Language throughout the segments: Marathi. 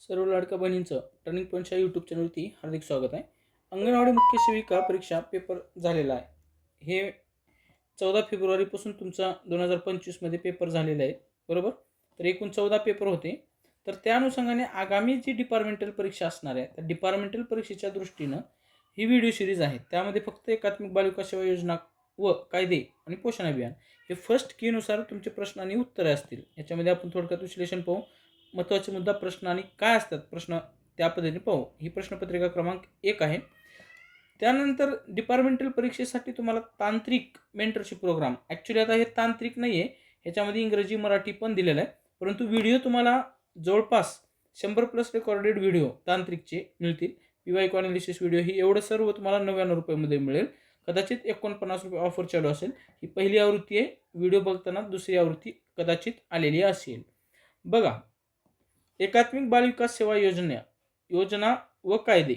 सर्व लाडक्या बहिणींचं टर्निंग पॉईंटच्या यूट्यूब चॅनलवरती हार्दिक स्वागत आहे. अंगणवाडी मुख्य सेविका परीक्षा पेपर झालेला आहे. हे चौदा फेब्रुवारीपासून तुमचा दोन हजार पंचवीसमध्ये पेपर झालेला आहे. बरोबर? तर एकूण चौदा पेपर होते. तर त्या अनुषंगाने आगामी जी डिपार्टमेंटल परीक्षा असणार आहे त्या डिपार्टमेंटल परीक्षेच्या दृष्टीनं ही व्हिडिओ सिरीज आहे. त्यामध्ये फक्त एकात्मिक बालिका सेवा योजना व कायदे आणि पोषण अभियान हे फर्स्ट कीनुसार तुमचे प्रश्न आणि उत्तरे असतील. याच्यामध्ये आपण थोडक्यात विश्लेषण पाहू. महत्त्वाचे मुद्दा प्रश्न आणि काय असतात? प्रश्न त्या पद्धतीने पाहू. ही प्रश्नपत्रिका क्रमांक एक आहे. त्यानंतर डिपार्टमेंटल परीक्षेसाठी तुम्हाला तांत्रिक मेंटरशिप प्रोग्राम ॲक्च्युली आता हे तांत्रिक नाही आहे ह्याच्यामध्ये इंग्रजी मराठी पण दिलेलं आहे. परंतु व्हिडिओ तुम्हाला जवळपास शंभर प्लस रेकॉर्डेड व्हिडिओ तांत्रिकचे मिळतील. पी वाय अनालिसिस व्हिडिओ ही एवढं सर्व तुम्हाला नव्याण्णव रुपयामध्ये मिळेल. कदाचित एकोणपन्नास रुपये ऑफर चालू असेल. ही पहिली आवृत्ती आहे. व्हिडिओ बघताना दुसरी आवृत्ती कदाचित आलेली असेल. बघा एकात्मिक बालविकास सेवा योजना योजना व कायदे.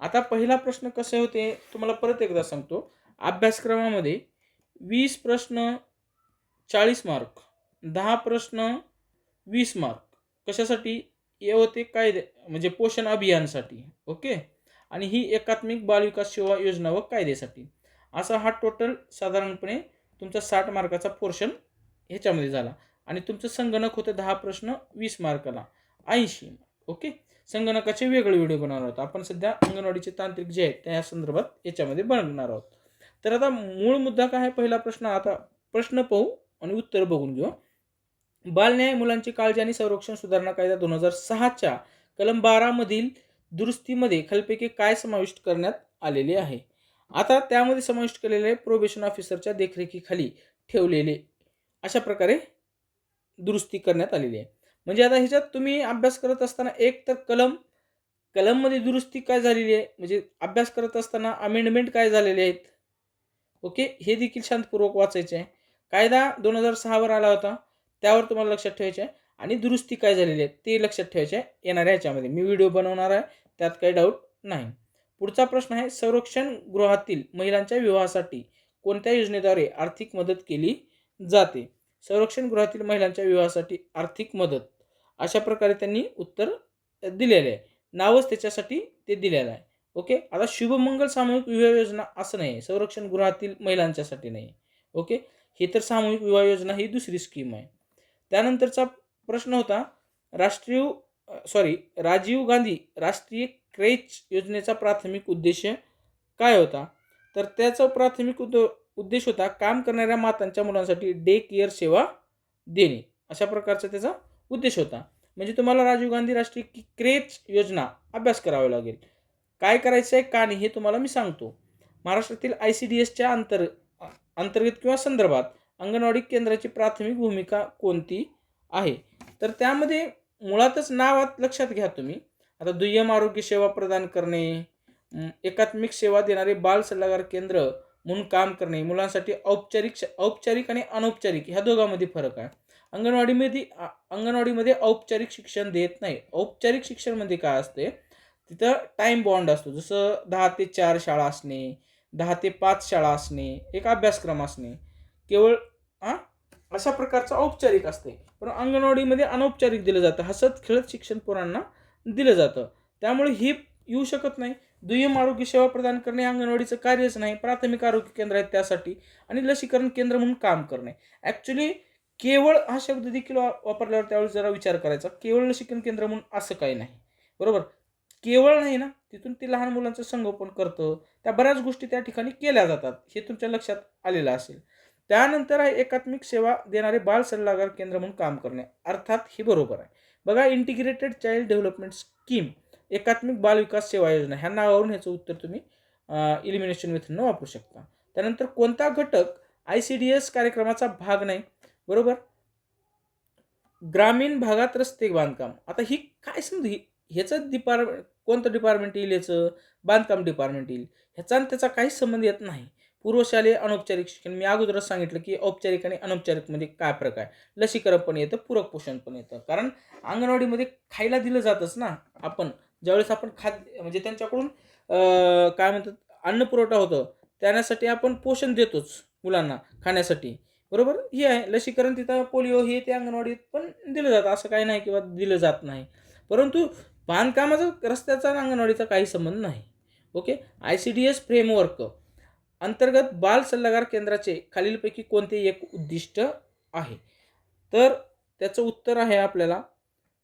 आता पहिला प्रश्न कसे होते तुम्हाला परत एकदा सांगतो. अभ्यासक्रमामध्ये वीस प्रश्न चाळीस मार्क दहा प्रश्न वीस मार्क. कशासाठी? हे होते कायदे म्हणजे पोषण अभियानसाठी ओके? आणि ही एकात्मिक बालविकास सेवा योजना व कायद्यासाठी असा हा टोटल साधारणपणे तुमचा साठ मार्काचा पोर्शन ह्याच्यामध्ये झाला. आणि तुमचं संगणक होतं दहा प्रश्न वीस मार्काला. ऐंशी ओके? संगणकाचे वेगळे व्हिडिओ बनवणार आहोत. आपण सध्या अंगणवाडीचे तांत्रिक जे आहेत त्या संदर्भात याच्यामध्ये बनवणार आहोत. तर आता मूळ मुद्दा काय आहे? पहिला प्रश्न आता प्रश्न पाहू आणि उत्तर बघून घेऊ. बालन्याय मुलांची काळजी आणि संरक्षण सुधारणा कायदा दोन हजार सहाच्या कलम बारामधील दुरुस्तीमध्ये खालपैकी काय समाविष्ट करण्यात आलेले आहे? आता त्यामध्ये समाविष्ट केलेले आहे प्रोबेशन ऑफिसरच्या देखरेखीखाली ठेवलेले अशा प्रकारे दुरुस्ती करण्यात आलेली आहे. म्हणजे आता ह्याच्यात तुम्ही अभ्यास करत असताना एक तर कलम कलममध्ये दुरुस्ती काय झालेली आहे? म्हणजे अभ्यास करत असताना अमेंडमेंट काय झालेले आहेत? ओके हे देखील शांतपूर्वक वाचायचे आहे. कायदा दोन हजार सहावर आला होता त्यावर तुम्हाला लक्षात ठेवायचे आहे. आणि दुरुस्ती काय झालेली आहे ते लक्षात ठेवायचे आहे येणाऱ्या ह्याच्यामध्ये. मी व्हिडिओ बनवणार आहे त्यात काही डाऊट नाही. पुढचा प्रश्न आहे संरक्षण गृहातील महिलांच्या विवाहासाठी कोणत्या योजनेद्वारे आर्थिक मदत केली जाते? संरक्षण गृहातील महिलांच्या विवाहासाठी आर्थिक मदत. अशा प्रकारे त्यांनी उत्तर दिलेले आहे. नावच त्याच्यासाठी ते दिलेलं आहे. ओके? आता शुभमंगल सामूहिक विवाह योजना असं नाही. संरक्षण गृहातील महिलांच्यासाठी नाही. ओके? हे तर सामूहिक विवाह योजना ही दुसरी स्कीम आहे. त्यानंतरचा प्रश्न होता राष्ट्रीय सॉरी राजीव गांधी राष्ट्रीय क्रेच योजनेचा प्राथमिक उद्देश काय होता? तर त्याचा प्राथमिक उद उद्देश होता काम करणाऱ्या मातांच्या मुलांसाठी डे केअर सेवा देणे. अशा प्रकारचा त्याचा उद्देश होता. म्हणजे तुम्हाला राजीव गांधी राष्ट्रीय क्रेच योजना अभ्यास करावा लागेल. काय करायचं आहे का नाही हे तुम्हाला मी सांगतो. महाराष्ट्रातील आय सी डी एसच्या अंतर अंतर्गत किंवा संदर्भात अंगणवाडी केंद्राची प्राथमिक भूमिका कोणती आहे? तर त्यामध्ये मुळातच नावात लक्षात घ्या तुम्ही. आता दुय्यम आरोग्य सेवा प्रदान करणे एकात्मिक सेवा देणारे बाल सल्लागार केंद्र म्हणून काम करणे मुलांसाठी औपचारिक औपचारिक आणि अनौपचारिक ह्या दोघांमध्ये फरक आहे. अंगणवाडीमध्ये अंगणवाडीमध्ये औपचारिक शिक्षण देत नाही. औपचारिक शिक्षणमध्ये म्हणजे काय असते? तिथं टाईम बॉन्ड असतो. जसं दहा ते चार शाळा असणे दहा ते पाच शाळा असणे एक अभ्यासक्रम असणे. केवळ हां अशा प्रकारचं औपचारिक असते. पण अंगणवाडीमध्ये अनौपचारिक दिलं जातं. हसत खेळत शिक्षण पोरांना दिलं जातं. त्यामुळे हे येऊ शकत नाही. दुय्यम आरोग्य सेवा प्रदान करणे अंगणवाडीचं कार्यच नाही. प्राथमिक आरोग्य केंद्र आहेत त्यासाठी. आणि लसीकरण केंद्र म्हणून काम करणे. ॲक्च्युली केवळ हा शब्द देखील वापरल्यावर त्यावेळेस जरा विचार करायचा. केवळ लसीकरण केंद्र म्हणून असं काही नाही. बरोबर? केवळ नाही ना तिथून ते लहान मुलांचं संगोपन करतं. त्या बऱ्याच गोष्टी त्या ठिकाणी केल्या जातात. हे तुमच्या लक्षात आलेलं असेल. त्यानंतर आहे एकात्मिक सेवा देणारे बाल सल्लागार केंद्र म्हणून काम करणे. अर्थात हे बरोबर आहे. बघा इंटिग्रेटेड चाइल्ड डेव्हलपमेंट स्कीम एकात्मिक बाल विकास सेवा योजना. ह्या नावावरून ह्याचं उत्तर तुम्ही इलिमिनेशन मेथडनं वापरू शकता. त्यानंतर कोणता घटक? आय सी डी एस कार्यक्रमाचा भाग नाही. बरोबर? ग्रामीण भागात रस्ते बांधकाम. आता ही काय समजू ह्याचं डिपार्टमेंट कोणतं डिपार्टमेंट येईल याचं? बांधकाम डिपार्टमेंट येईल. ह्याचा आणि त्याचा काहीच संबंध येत नाही. पूर्वशालेय अनौपचारिक शिक्षण मी अगोदरच सांगितलं की औपचारिक आणि अनौपचारिकमध्ये काय फरक आहे? लसीकरण पण येतं पूरक पोषण पण येतं. कारण अंगणवाडीमध्ये खायला दिलं जातच ना आपण. ज्यावेळेस आपण खाद्य म्हणजे त्यांच्याकडून काय म्हणतात अन्न पुरवठा होतं त्यासाठी आपण पोषण देतोच मुलांना खाण्यासाठी. बरोबर? हे आहे. लसीकरण तिथं पोलिओ हे ते अंगणवाडीत पण दिलं जातं. असं काही नाही किंवा दिलं जात नाही. परंतु बांधकामाचा रस्त्याचा आणि अंगणवाडीचा काही संबंध नाही. Okay? I C D S framework अंतर्गत बाल सल्लागार केंद्राचे खालीलपैकी कोणते एक उद्दिष्ट आहे? तर त्याचं उत्तर आहे आपल्याला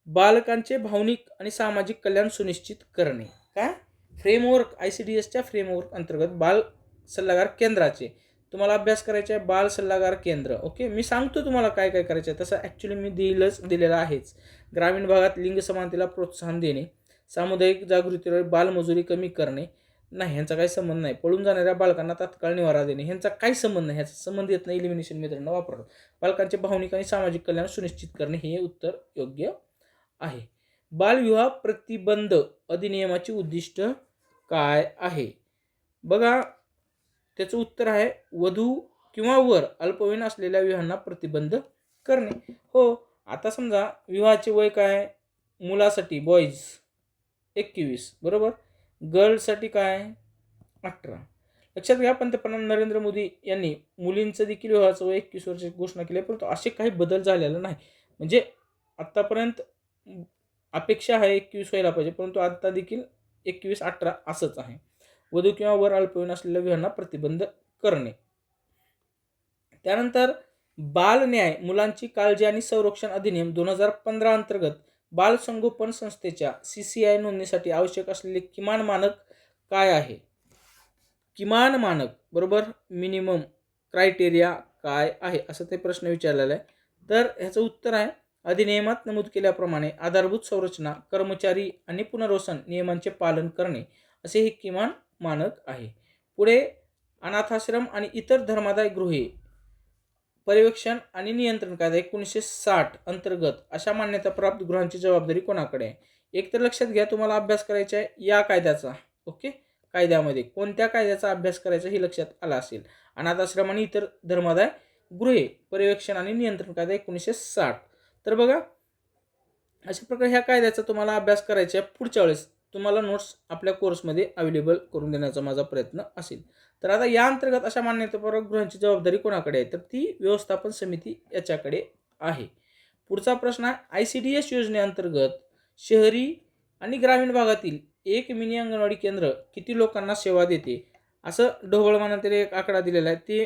बालकांचे भावनिक आणि सामाजिक कल्याण सुनिश्चित करणे. काय? फ्रेमवर्क आय सी डी एसच्या फ्रेमवर्क अंतर्गत बाल सल्लागार केंद्राचे. तुम्हाला अभ्यास करायचा आहे बाल सल्लागार केंद्र. ओके मी सांगतो तुम्हाला काय काय करायचं आहे. तसं ॲक्च्युली मी दिलंच दिलेलं आहेच. ग्रामीण भागात लिंग समानतेला प्रोत्साहन देणे सामुदायिक जागृतीवर बालमजुरी कमी करणे नाही ह्यांचा काही संबंध नाही. पळून जाणाऱ्या बालकांना तात्काळ निवारा देणे ह्यांचा काही संबंध नाही. ह्याचा संबंध येत नाही इलिमिनेशन मेथडनं वापरणं. बालकांचे भावनिक आणि सामाजिक कल्याण सुनिश्चित करणे हे उत्तर योग्य आहे. बालविवाह प्रतिबंध अधिनियमाची उद्दिष्ट काय आहे? बघा त्याचं उत्तर आहे वधू किंवा वर अल्पवयीन असलेल्या विवाहांना प्रतिबंध करणे. हो आता समजा विवाहाचे वय काय मुलासाठी बॉईज एकवीस बरोबर? गर्लसाठी काय अठरा. लक्षात घ्या पंतप्रधान नरेंद्र मोदी यांनी मुलींचं देखील विवाहाचं वय एकवीस वर्ष घोषणा केली आहे परंतु असे काही बदल झालेला नाही. म्हणजे आत्तापर्यंत अपेक्षा आहे एकवीस व्हायला पाहिजे परंतु आत्ता देखील एकवीस अठरा असंच आहे. वधू किंवा वर अल्पवयीन असलेल्या विवाहांना प्रतिबंध करणे. त्यानंतर बाल न्याय मुलांची काळजी आणि संरक्षण अधिनियम दोन हजार पंधरा अंतर्गत बाल संगोपन संस्थेच्या सी सी आय नोंदणीसाठी आवश्यक असलेले किमान मानक काय आहे? किमान मानक बरोबर? मिनिमम क्रायटेरिया काय आहे? असं ते प्रश्न विचारलेला आहे. तर ह्याचं उत्तर आहे अधिनियमात नमूद केल्याप्रमाणे आधारभूत संरचना कर्मचारी आणि पुनर्वसन नियमांचे पालन करणे असे हे किमान मानक आहे. पुढे अनाथाश्रम आणि इतर धर्मादाय गृहे पर्यवेक्षण आणि नियंत्रण कायदा एकोणीसशे साठ अंतर्गत अशा मान्यताप्राप्त गृहांची जबाबदारी कोणाकडे आहे? एक तर लक्षात घ्या तुम्हाला अभ्यास करायचा आहे या कायद्याचा. ओके? कायद्यामध्ये कोणत्या कायद्याचा अभ्यास करायचा हे लक्षात आला असेल? अनाथाश्रम आणि इतर धर्मादाय गृहे पर्यवेक्षण आणि नियंत्रण कायदा एकोणीसशे साठ. तर बघा अशा प्रकारे ह्या कायद्याचा तुम्हाला अभ्यास करायचा आहे पुढच्या वेळेस. तुम्हाला नोट्स आपल्या कोर्समध्ये अवेलेबल करून देण्याचा माझा प्रयत्न असेल. तर आता या अंतर्गत अशा मान्यतापूर्वक गृहांची जबाबदारी कोणाकडे आहे? तर ती व्यवस्थापन समिती याच्याकडे आहे. पुढचा प्रश्न आहे आय सी डी एस योजनेअंतर्गत शहरी आणि ग्रामीण भागातील एक मिनी अंगणवाडी केंद्र किती लोकांना सेवा देते? असं ढोबळ मानातील एक आकडा दिलेला आहे ते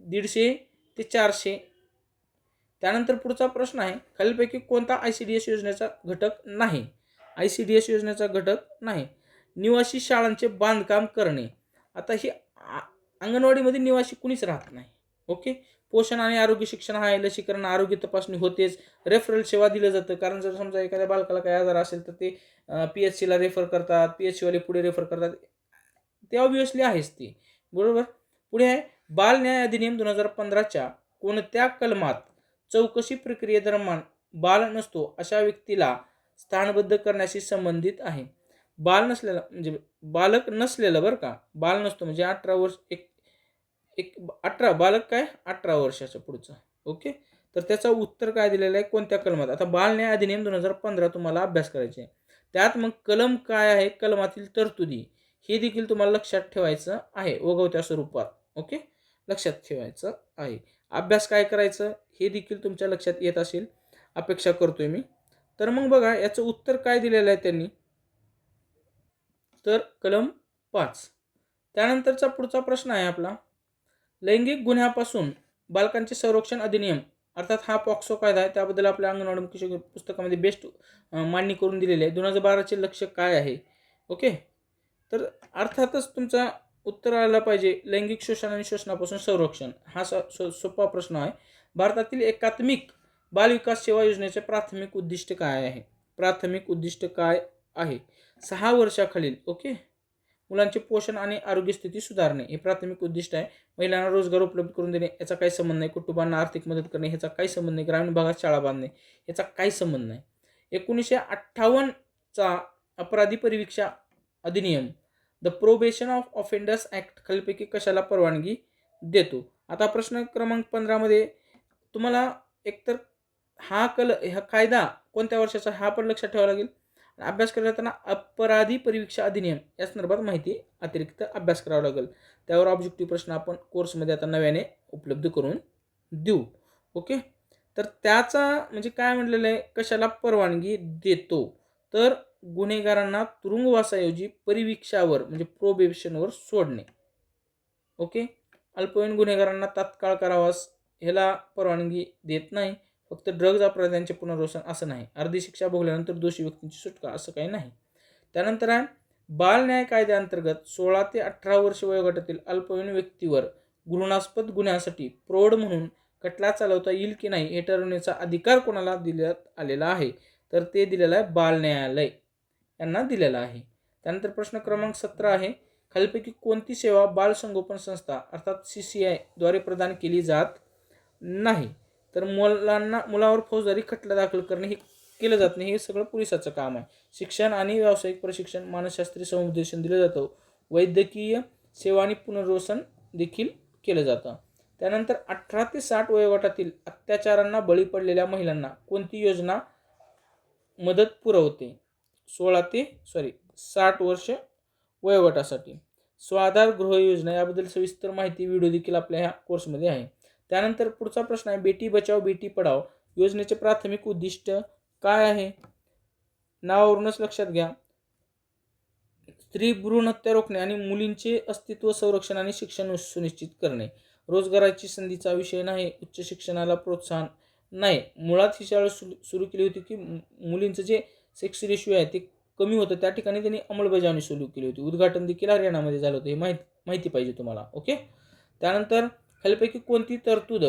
दीडशे ते चारशे. त्यानंतर पुढचा प्रश्न आहे खालीलपैकी कोणता आय सी डी एस योजनेचा घटक नाही? आय सी डी एस योजनेचा घटक नाही. निवासी शाळांचे बांधकाम करणे. आता ही आ- अंगणवाडीमध्ये निवासी कुणीच राहत नाही. ओके? पोषण आणि आरोग्य शिक्षण आहे लसीकरण आरोग्य तपासणी होतेच. रेफरल सेवा दिलं जातं. कारण जर समजा एखाद्या बालकाला काही आजार असेल तर ते पी एच सीला रेफर करतात पी एच सीवाले पुढे रेफर करतात. ते ऑब्विसली आहेच ते. बरोबर? पुढे आहे बाल न्याय अधिनियम दोन हजार पंधराच्या कोणत्या कलमात चौकशी प्रक्रियेदरम्यान बाल नसतो अशा व्यक्तीला स्थानबद्ध करण्याशी संबंधित आहे. बाल नसलेला म्हणजे बालक नसलेलं बरं का? बाल नसतो म्हणजे अठरा वर्ष एक एक अठरा बालक काय? अठरा वर्षाच्या पुढचं. ओके? तर त्याचं उत्तर काय दिलेलं आहे? कोणत्या कलमात? आता बाल न्याय अधिनियम दोन हजार पंधरा तुम्हाला अभ्यास करायचे आहे. त्यात मग कलम काय आहे? कलमातील तरतुदी. हे देखील तुम्हाला लक्षात ठेवायचं आहे. ओघवत्या स्वरूपात. ओके? लक्षात ठेवायचं आहे. अभ्यास काय करायचं? हे देखील तुमच्या लक्षात येत असेल. अपेक्षा करतोय मी. तर मग बघा याचं उत्तर काय दिलेलं आहे त्यांनी? तर कलम पाच. त्यानंतरचा पुढचा प्रश्न आहे आपला. लैंगिक गुन्ह्यापासून बालकांचे संरक्षण अधिनियम अर्थात हा पॉक्सो कायदा आहे त्याबद्दल आपल्या अंगणवाडी मुख्य पुस्तकामध्ये बेस्ट मांडणी करून दिलेली आहे. दोन हजार बाराचे लक्ष काय आहे? ओके? तर अर्थातच तुमचा उत्तर आला पाहिजे लैंगिक शोषण आणि शोषणापासून संरक्षण. हा स सो- सोपा प्रश्न आहे. भारतातील एकात्मिक बालविकास सेवा योजनेचे प्राथमिक उद्दिष्ट काय आहे? प्राथमिक उद्दिष्ट काय आहे? सहा वर्षाखालील ओके? मुलांचे पोषण आणि आरोग्य स्थिती सुधारणे हे प्राथमिक उद्दिष्ट आहे. महिलांना रोजगार उपलब्ध करून देणे याचा काही संबंध नाही. कुटुंबांना आर्थिक मदत करणे ह्याचा काही संबंध नाही. ग्रामीण भागात शाळा बांधणे याचा काही संबंध नाही. एकोणीसशे अठ्ठावन्नचा अपराधी परिवीक्षा अधिनियम the probation of offenders act खालीपैकी कशाला परवानगी देतो? आता प्रश्न क्रमांक पंधरामध्ये तुम्हाला एकतर हा कल हा कायदा कोणत्या वर्षाचा हा पण लक्षात ठेवावा लागेल. अभ्यास करताना अपराधी परिवीक्षा अधिनियम या संदर्भात माहिती अतिरिक्त अभ्यास करावा लागेल. त्यावर ऑब्जेक्टिव्ह प्रश्न आपण कोर्समध्ये आता नव्याने उपलब्ध करून देऊ. ओके तर त्याचा म्हणजे काय म्हटलेलं आहे कशाला परवानगी देतो? तर गुन्हेगारांना तुरुंगवासाऐवजी परिवीक्षावर म्हणजे प्रोबेशनवर सोडणे. ओके अल्पवयीन गुन्हेगारांना तात्काळ कारावास ह्याला परवानगी देत नाही. फक्त ड्रग्ज अपराध्यांचे पुनर्वसन असं नाही. अर्धी शिक्षा भोगल्यानंतर दोषी व्यक्तींची सुटका असं काही नाही. त्यानंतर आहे बाल न्याय कायद्याअंतर्गत सोळा ते अठरा वर्ष वयोगटातील अल्पवयीन व्यक्तीवर घृणास्पद गुन्ह्यासाठी प्रौढ म्हणून खटला चालवता येईल की नाही हे ठरवण्याचा अधिकार कोणाला दिल्यात आलेला आहे तर ते दिलेलं आहे बाल न्यायालय. यांना दिलेलं आहे. त्यानंतर प्रश्न क्रमांक सतरा आहे. खालीपैकी कोणती सेवा बाल संगोपन संस्था अर्थात सी सी आयद्वारे प्रदान केली जात नाही? तर मुलांना मुलावर फौजदारी खटला दाखल करणे हे केलं जात नाही. हे सगळं पोलिसाचं काम आहे. शिक्षण आणि व्यावसायिक प्रशिक्षण मानसशास्त्रीय समुपदेशन दिलं जातं. वैद्यकीय सेवा आणि पुनर्वसन देखील केलं जातं. त्यानंतर अठरा ते साठ वयोगटातील अत्याचारांना बळी पडलेल्या महिलांना कोणती योजना मदत पुरवते? सोळा ते सॉरी साठ वर्ष वयोगटासाठी. स्वाधार गृह योजना याबद्दल सविस्तर माहिती व्हिडिओ देखील आपल्या ह्या कोर्समध्ये आहे. त्यानंतर पुढचा प्रश्न आहे बेटी बचाव बेटी पढाव योजनेचे प्राथमिक उद्दिष्ट काय आहे? नावावरूनच लक्षात घ्या. स्त्री भ्रूण हत्या रोखणे आणि मुलींचे अस्तित्व संरक्षण आणि शिक्षण सुनिश्चित करणे. रोजगाराची संधीचा विषय नाही उच्च शिक्षणाला प्रोत्साहन नाही. मुळात ही शाळा सुरू सुरू केली होती की मुलींचं जे सेक्स रेशिओ आहे ते कमी होतं. त्या ठिकाणी त्यांनी अंमलबजावणी सुरू केली होती. उद्घाटन देखील हरियाणामध्ये झालं होतं. हे माहिती माहिती पाहिजे तुम्हाला. ओके त्यानंतर खालीपैकी कोणती तरतूद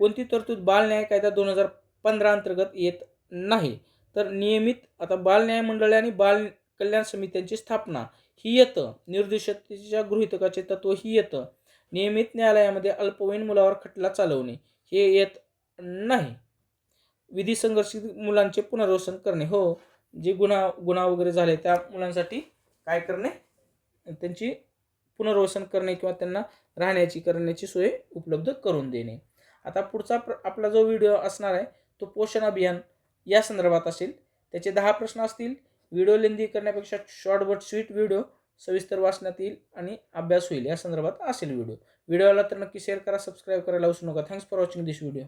कोणती तरतूद बाल न्याय कायदा दोन हजार पंधरा अंतर्गत येत नाही? तर नियमित आता बाल न्याय मंडळे आणि बाल कल्याण समित्यांची स्थापना ही येतं. निर्देशकतेच्या गृहितकाचे तत्व ही येतं. नियमित न्यायालयामध्ये अल्पवयीन मुलावर खटला चालवणे हे येत नाही. विधी संघर्षित मुलांचे पुनर्वसन करणे हो. जे गुन्हा गुन्हा वगैरे झाले त्या मुलांसाठी काय करणे? त्यांची पुनर्वसन करणे किंवा त्यांना राहण्याची करण्याची सोय उपलब्ध करून देणे. आता पुढचा प्र आपला जो व्हिडिओ असणार आहे तो पोषण अभियान या संदर्भात असेल. त्याचे दहा प्रश्न असतील. व्हिडिओ लेंदी करण्यापेक्षा शॉर्ट बट स्वीट व्हिडिओ सविस्तर वाचण्यात येईल आणि अभ्यास होईल या संदर्भात असेल व्हिडिओ व्हिडिओला तर नक्की शेअर करा सबस्क्राईब करायला विसरू नका. Thanks for watching this video